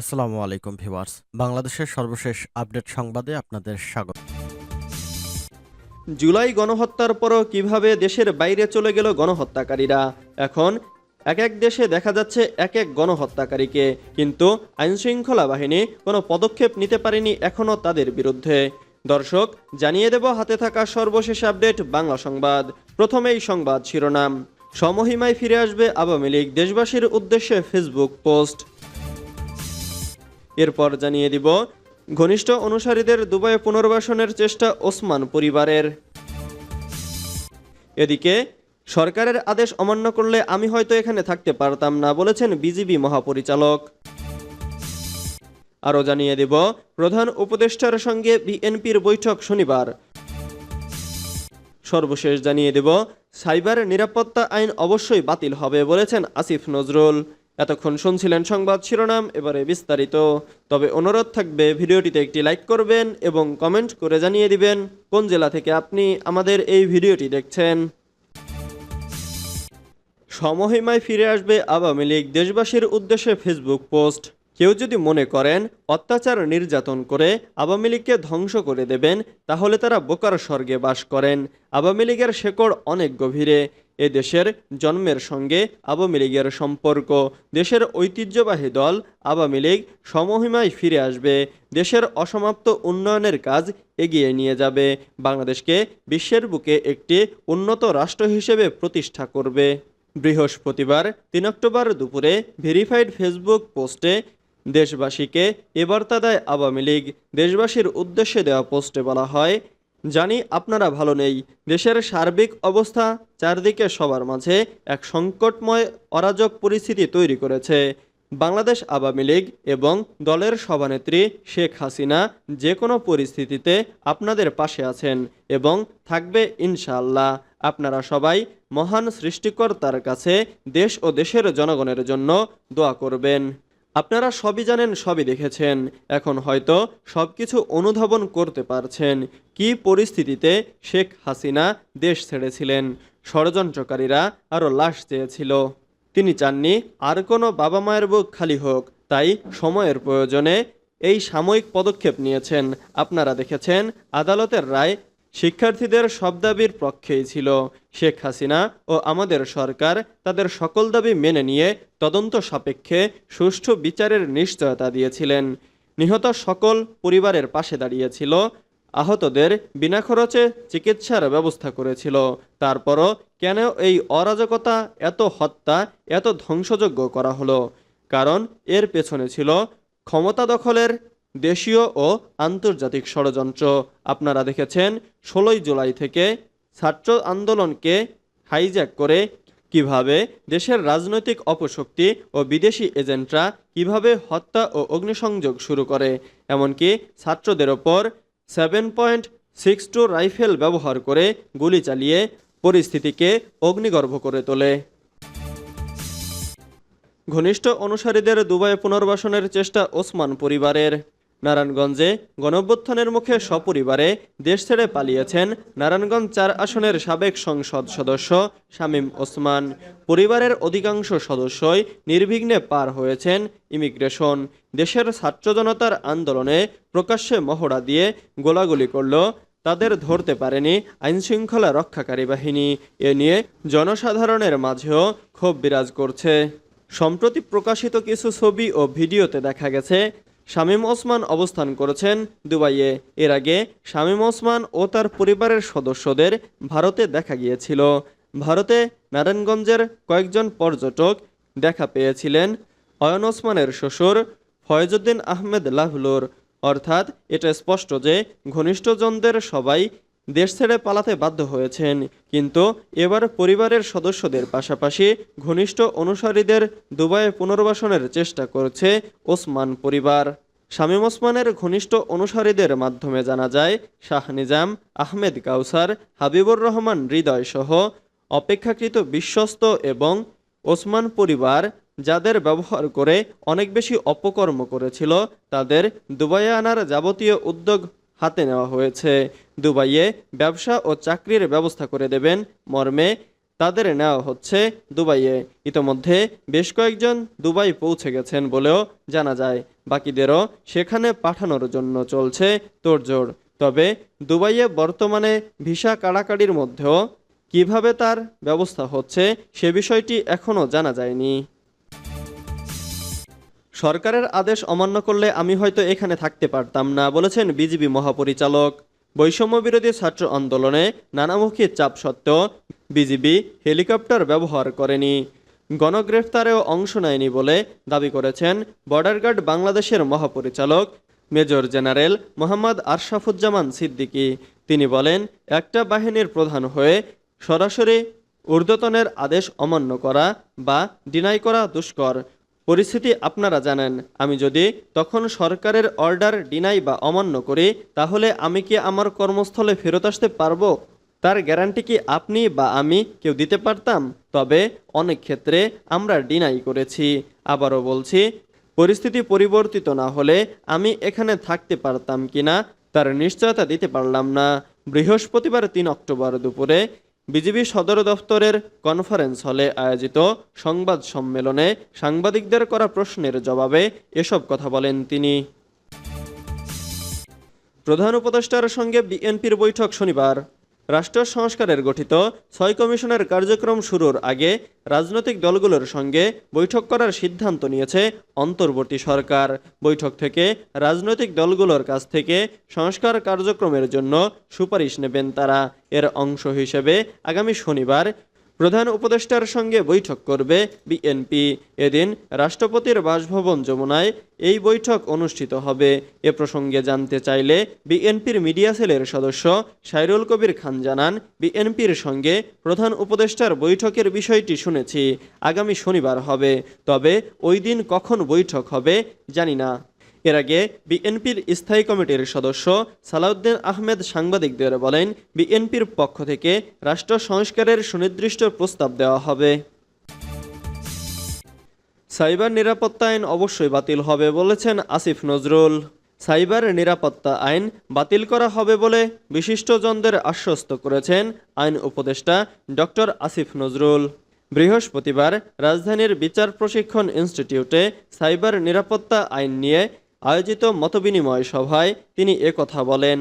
আসসালামু আলাইকুম, ভিউয়ার্স। বাংলাদেশের সর্বশেষ আপডেট সংবাদে আপনাদের স্বাগত। জুলাই গণহত্যার পরও কীভাবে দেশের বাইরে চলে গেল গণহত্যাকারীরা? এখন এক এক দেশে দেখা যাচ্ছে এক এক গণহত্যাকারীকে, কিন্তু আইনশৃঙ্খলা বাহিনী কোনো পদক্ষেপ নিতে পারেনি এখনও তাদের বিরুদ্ধে। দর্শক, জানিয়ে দেব হাতে থাকা সর্বশেষ আপডেট বাংলা সংবাদ। প্রথমেই সংবাদ শিরোনাম। সমহিমায় ফিরে আসবে আওয়ামী লীগ। দেশবাসীর উদ্দেশ্যে ফেসবুক পোস্ট। এরপর জানিয়ে দিব, ঘনিষ্ঠ অনুসারীদের দুবাই পুনর্বাসনের চেষ্টা ওসমান পরিবারের। এদিকে, সরকারের আদেশ অমান্য করলে আমি হয়তো এখানে থাকতে পারতাম না, বলেছেন বিজিবি মহাপরিচালক। আরও জানিয়ে দেব, প্রধান উপদেষ্টার সঙ্গে বিএনপির বৈঠক শনিবার। সর্বশেষ জানিয়ে দেব, সাইবার নিরাপত্তা আইন অবশ্যই বাতিল হবে, বলেছেন আসিফ নজরুল। এতক্ষণ শুনছিলেন সংবাদ শিরোনাম, এবারে বিস্তারিত। তবে অনুরোধ থাকবে, ভিডিওটিতে একটি লাইক করবেন এবং কমেন্ট করে জানিয়ে দিবেন কোন জেলা থেকে আপনি আমাদের এই ভিডিওটি দেখছেন। সমহিমায় ফিরে আসবে আওয়ামী লীগ দেশবাসীর উদ্দেশ্যে ফেসবুক পোস্ট। কেউ যদি মনে করেন অত্যাচার নির্যাতন করে আওয়ামী লীগকে ধ্বংস করে দেবেন, তাহলে তারা বোকার স্বর্গে বাস করেন। আওয়ামী লীগের শেকড় অনেক গভীরে। এ দেশের জন্মের সঙ্গে আওয়ামী লীগের সম্পর্ক। দেশের ঐতিহ্যবাহী দল আওয়ামী লীগ সমহিমায় ফিরে আসবে। দেশের অসমাপ্ত উন্নয়নের কাজ এগিয়ে নিয়ে যাবে। বাংলাদেশকে বিশ্বের বুকে একটি উন্নত রাষ্ট্র হিসেবে প্রতিষ্ঠা করবে। বৃহস্পতিবার, তিন অক্টোবর দুপুরে ভেরিফাইড ফেসবুক পোস্টে দেশবাসীকে এ বার্তা দেয় আওয়ামী লীগ। দেশবাসীর উদ্দেশ্যে দেওয়া পোস্টে বলা হয় জানি আপনারা ভালো নেই। দেশের সার্বিক অবস্থা চারদিকে সবার মাঝে এক সংকটময়, অরাজক পরিস্থিতি তৈরি করেছে। বাংলাদেশ আওয়ামী লীগ এবং দলের সভানেত্রী শেখ হাসিনা যে কোনো পরিস্থিতিতে আপনাদের পাশে আছেন এবং থাকবে ইনশাআল্লাহ। আপনারা সবাই মহান সৃষ্টিকর্তার কাছে দেশ ও দেশের জনগণের জন্য দোয়া করবেন। আপনারা সবই জানেন, সবই দেখেছেন। এখন হয়তো সব কিছু অনুধাবন করতে পারছেন কি পরিস্থিতিতে শেখ হাসিনা দেশ ছেড়েছিলেন। ষড়যন্ত্রকারীরা আরও লাশ চেয়েছিল। তিনি চাননি আর কোনো বাবা মায়ের বুক খালি হোক, তাই সময়ের প্রয়োজনে এই সাময়িক পদক্ষেপ নিয়েছেন। আপনারা দেখেছেন, আদালতের রায় শিক্ষার্থীদের সব দাবির পক্ষেই ছিল শেখ হাসিনা ও আমাদের সরকার তাদের সকল দাবি মেনে নিয়ে তদন্ত সাপেক্ষে সুষ্ঠু বিচারের নিশ্চয়তা দিয়েছিলেন। নিহত সকল পরিবারের পাশে দাঁড়িয়েছিল, আহতদের বিনা খরচে চিকিৎসার ব্যবস্থা করেছিল। তারপরও কেন এই অরাজকতা, এত হত্যা, এত ধ্বংসযোগ্য করা হলো? কারণ এর পেছনে ছিল ক্ষমতা দখলের দেশীয় ও আন্তর্জাতিক ষড়যন্ত্র। আপনারা দেখেছেন, ষোলোই জুলাই থেকে ছাত্র আন্দোলনকে হাইজ্যাক করে কীভাবে দেশের রাজনৈতিক অপশক্তি ও বিদেশি এজেন্টরা কীভাবে হত্যা ও অগ্নিসংযোগ শুরু করে। এমনকি ছাত্রদের ওপর seven point six two rifle ব্যবহার করে গুলি চালিয়ে পরিস্থিতিকে অগ্নিগর্ভ করে তোলে। ঘনিষ্ঠ অনুসারীদের দুবাই পুনর্বাসনের চেষ্টা ওসমান পরিবারের। নারায়ণগঞ্জে গণঅভ্যুত্থানের মুখে সপরিবারে দেশ ছেড়ে পালিয়েছেন নারায়ণগঞ্জ চার আসনের সাবেক সংসদ সদস্য শামীম ওসমান। পরিবারের অধিকাংশ সদস্যই নির্বিঘ্নে পার হয়েছেন ইমিগ্রেশন। দেশের ছাত্র জনতার আন্দোলনে প্রকাশ্যে মহড়া দিয়ে গোলাগুলি করল, তাদের ধরতে পারেনি আইনশৃঙ্খলা রক্ষাকারী বাহিনী। এ নিয়ে জনসাধারণের মাঝেও ক্ষোভ বিরাজ করছে। সম্প্রতি প্রকাশিত কিছু ছবি ও ভিডিওতে দেখা গেছে শামীম ওসমান অবস্থান করেছেন দুবাইয়ে। এর আগে শামীম ওসমান ও তার পরিবারের সদস্যদের ভারতে দেখা গিয়েছিল। ভারতে নারায়ণগঞ্জের কয়েকজন পর্যটক দেখা পেয়েছিলেন। অয়ন ওসমানের শ্বশুর ফয়জুদ্দিন আহমেদ লাভলুর অর্থাৎ এটা স্পষ্ট যে ঘনিষ্ঠজনদের সবাই দেশ ছেড়ে পালাতে বাধ্য হয়েছেন, কিন্তু এবার পরিবারের সদস্যদের পাশাপাশি ঘনিষ্ঠ অনুসারীদের দুবাইয়ে পুনর্বাসনের চেষ্টা করছে ওসমান পরিবার। শামীম ওসমানের ঘনিষ্ঠ অনুসারীদের মাধ্যমে জানা যায়, শাহ নিজাম, আহমেদ কাউসার, হাবিবুর রহমান হৃদয় সহ অপেক্ষাকৃত বিশ্বস্ত এবং ওসমান পরিবার যাদের ব্যবহার করে অনেক বেশি অপকর্ম করেছিল, তাদের দুবাইয়ে আনার যাবতীয় উদ্যোগ হাতে নেওয়া হয়েছে। দুবাইয়ে ব্যবসা ও চাকরির ব্যবস্থা করে দেবেন মর্মে। তাদের নেওয়া হচ্ছে দুবাইয়ে। ইতোমধ্যে বেশ কয়েকজন দুবাই পৌঁছে গেছেন বলেও জানা যায়। বাকিদেরও সেখানে পাঠানোর জন্য চলছে তোড়জোড়। তবে দুবাইয়ে বর্তমানে ভিসা কাড়াকাড়ির মধ্যেও কীভাবে তার ব্যবস্থা হচ্ছে সে বিষয়টি এখনও জানা যায়নি। সরকারের আদেশ অমান্য করলে আমি হয়তো এখানে থাকতে পারতাম না, বলেছেন বিজিবি মহাপরিচালক। বৈষম্য বিরোধী ছাত্র আন্দোলনে নানামুখী চাপ সত্ত্বেও বিজিবি হেলিকপ্টার ব্যবহার করেনি। গণগ্রেফতারেও অংশ নেয়নি বলে দাবি করেছেন বর্ডার গার্ড বাংলাদেশের মহাপরিচালক মেজর জেনারেল মোহাম্মদ আশরাফুজ্জামান সিদ্দিকী। তিনি বলেন, একটা বাহিনীর প্রধান হয়ে সরাসরি ঊর্ধ্বতনের আদেশ অমান্য করা বা ডিনাই করা দুষ্কর। পরিস্থিতি আপনারা জানেন। আমি যদি তখন সরকারের অর্ডার ডিনাই বা অমান্য করি, তাহলে আমি কি আমার কর্মস্থলে ফেরত আসতে পারব? তার গ্যারান্টি কি আপনি বা আমি কেউ দিতে পারতাম? তবে অনেক ক্ষেত্রে আমরা ডিনাই করেছি। আবারও বলছি, পরিস্থিতি পরিবর্তিত না হলে আমি এখানে থাকতে পারতাম কিনা, তার নিশ্চয়তা দিতে পারলাম না। বৃহস্পতিবার তিন অক্টোবর দুপুরে বিজিবি সদর দফতরের কনফারেন্স হলে আয়োজিত সংবাদ সম্মেলনে সাংবাদিকদের করা প্রশ্নের জবাবে এসব কথা বলেন তিনি। প্রধান উপদেষ্টার সঙ্গে বিএনপির বৈঠক শনিবার। রাষ্ট্র সংস্কারের গঠিত ছয় কমিশনের কার্যক্রম শুরুর আগে রাজনৈতিক দলগুলোর সঙ্গে বৈঠক করার সিদ্ধান্ত নিয়েছে অন্তর্বর্তী সরকার। বৈঠক থেকে রাজনৈতিক দলগুলোর কাছ থেকে সংস্কার কার্যক্রমের জন্য সুপারিশ নেবেন তারা। এর অংশ হিসেবে আগামী শনিবার প্রধান উপদেষ্টার সঙ্গে বৈঠক করবে বিএনপি। এদিন রাষ্ট্রপতির বাসভবন যমুনায় এই বৈঠক অনুষ্ঠিত হবে। এ প্রসঙ্গে জানতে চাইলে বিএনপির মিডিয়া সেলের সদস্য সাইরুল কবির খান জানান, বিএনপির সঙ্গে প্রধান উপদেষ্টার বৈঠকের বিষয়টি শুনেছি, আগামী শনিবার হবে। তবে ওই দিন কখন বৈঠক হবে জানি না। এর আগে বিএনপির স্থায়ী কমিটির সদস্য সালাউদ্দিন আহমেদ সাংবাদিকদের বলেন, বিএনপির পক্ষ থেকে রাষ্ট্র সংস্কারের সুনির্দিষ্ট প্রস্তাব দেওয়া হবে। সাইবার নিরাপত্তা আইন অবশ্যই বাতিল হবে বলেছেন আসিফ নজরুল। সাইবার নিরাপত্তা আইন বাতিল করা হবে বলে বিশিষ্টজনদের আশ্বস্ত করেছেন আইন উপদেষ্টা ডক্টর আসিফ নজরুল। বৃহস্পতিবার রাজধানীর বিচার প্রশিক্ষণ ইনস্টিটিউটে সাইবার নিরাপত্তা আইন নিয়ে আয়োজিত মতবিনিময় সভায় তিনি একথা বলেন।